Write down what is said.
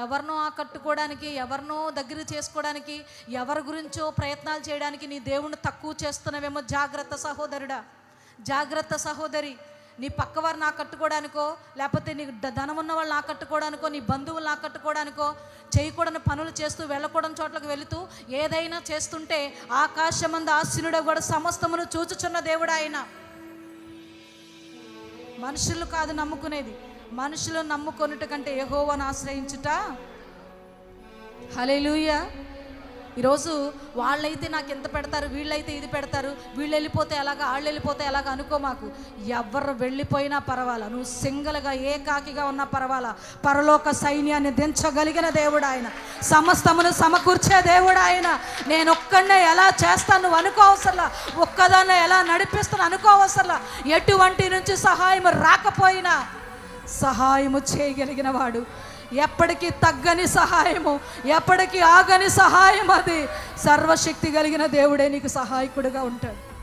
ఎవరినో ఆకట్టుకోవడానికి ఎవరినో దగ్గర చేసుకోవడానికి ఎవరి గురించో ప్రయత్నాలు చేయడానికి నీ దేవుణ్ణి తక్కువ చేస్తున్నావేమో జాగ్రత్త సహోదరుడా. జాగ్రత్త సహోదరి నీ పక్క వారిని ఆకట్టుకోవడానికో లేకపోతే నీ ధనం ఉన్న వాళ్ళని ఆకట్టుకోవడానికో నీ బంధువులను ఆకట్టుకోవడానికో చేయకూడని పనులు చేస్తూ వెళ్ళకూడని చోట్లకు వెళుతూ ఏదైనా చేస్తుంటే ఆకాశమంద ఆశీనుడు కూడా సమస్తమును చూచుచున్న దేవుడు ఆయన. మనుషులు కాదు నమ్ముకునేది. మనుషులు నమ్ముకొనుట కంటే యెహోవాను ఆశ్రయించుట? హలేలుయ ఈరోజు వాళ్ళైతే నాకు ఎంత పెడతారు వీళ్ళైతే ఇది పెడతారు వీళ్ళు వెళ్ళిపోతే ఎలాగ వాళ్ళు వెళ్ళిపోతే ఎలాగ అనుకో మాకు. ఎవరు వెళ్ళిపోయినా పర్వాలా నువ్వు సింగిల్గా ఏకాకిగా ఉన్నా పర్వాలా. పరలోక సైన్యాన్ని దించగలిగిన దేవుడు ఆయన. సమస్తమును సమకూర్చే దేవుడు ఆయన. నేను ఒక్కడనే ఎలా చేస్తాను నువ్వు అనుకోవసరలా ఒక్కదాన్నే ఎలా నడిపిస్తాను అనుకోవసరలా ఎటువంటి నుంచి సహాయం రాకపోయినా సహాయము చేయగలిగిన వాడు ఎప్పటికీ తగ్గని సహాయము ఎప్పటికీ ఆగని సహాయం అది. సర్వశక్తి కలిగిన దేవుడే నీకు సహాయకుడిగా ఉంటాడు.